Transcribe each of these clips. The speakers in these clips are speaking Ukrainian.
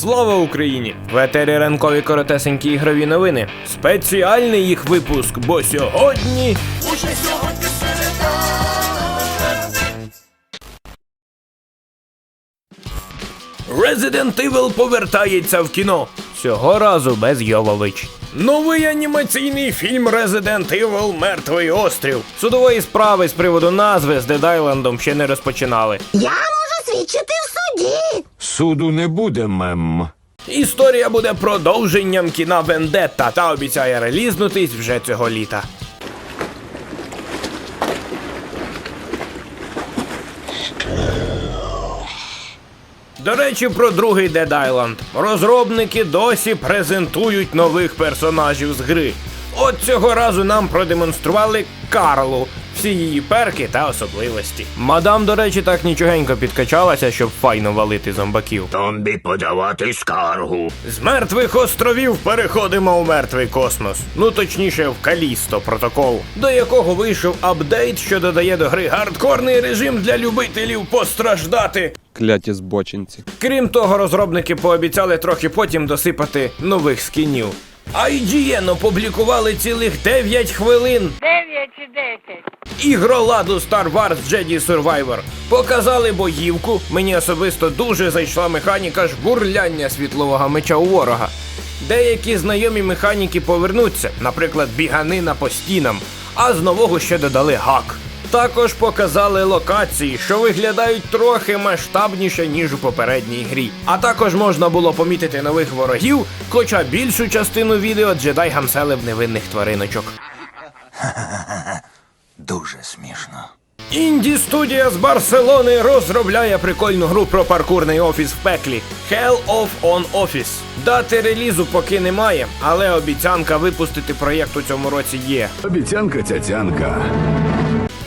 Слава Україні! В етері ранкові коротесенькі ігрові новини. Спеціальний їх випуск, бо сьогодні. Уже сьогодні середа. Resident Evil повертається в кіно. Цього разу без Йовович. Новий анімаційний фільм Resident Evil Мертвий острів. Судової справи з приводу назви з Island ще не розпочинали. Я можу свідчити в суді. Суду не буде, мем. Історія буде продовженням кіна Вендетта та обіцяє релізнутись вже цього літа. До речі, про другий Dead Island. Розробники досі презентують нових персонажів з гри. От цього разу нам продемонстрували Карлу, всі її перки та особливості. Мадам, до речі, так нічогенько підкачалася, щоб файно валити зомбаків. Тобі подавати скаргу. З мертвих островів переходимо у мертвий космос. Ну точніше, в Калісто протокол, до якого вийшов апдейт, що додає до гри гардкорний режим для любителів постраждати. Кляті збочинці. Крім того, розробники пообіцяли трохи потім досипати нових скінів. IGN опублікували цілих 9 хвилин 9 чи 10. ігроладу Star Wars Jedi Survivor. Показали боївку. Мені особисто дуже зайшла механіка жбурляння світлового меча у ворога. Деякі знайомі механіки повернуться, наприклад, біганина по стінам, а з нового ще додали гак. Також показали локації, що виглядають трохи масштабніше, ніж у попередній грі. А також можна було помітити нових ворогів, хоча більшу частину відео джедай гамсели в невинних твариночок. Дуже смішно. Інді студія з Барселони розробляє прикольну гру про паркурний офіс в пеклі Hell of On Office. Дати релізу поки немає, але обіцянка випустити проєкт у цьому році є. Обіцянка цяцянка.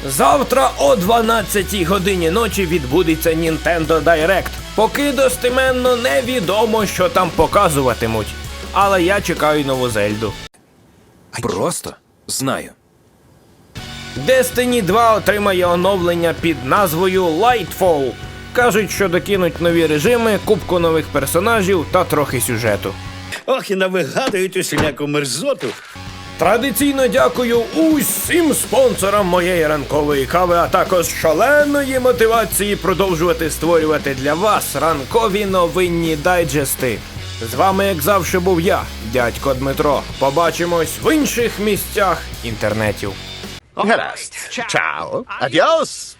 Завтра о 12 годині ночі відбудеться Nintendo Direct. Поки достеменно невідомо, що там показуватимуть. Але я чекаю нову Зельду. Просто знаю. Destiny 2 отримає оновлення під назвою Lightfall. Кажуть, що докинуть нові режими, кубку нових персонажів та трохи сюжету. Ох, і навигадують усіляку мерзоту. Традиційно дякую усім спонсорам моєї ранкової кави, а також шаленої мотивації продовжувати створювати для вас ранкові новинні дайджести. З вами, як завжди, був я, дядько Дмитро. Побачимось в інших місцях інтернетів. Gracias. Chao. Adiós.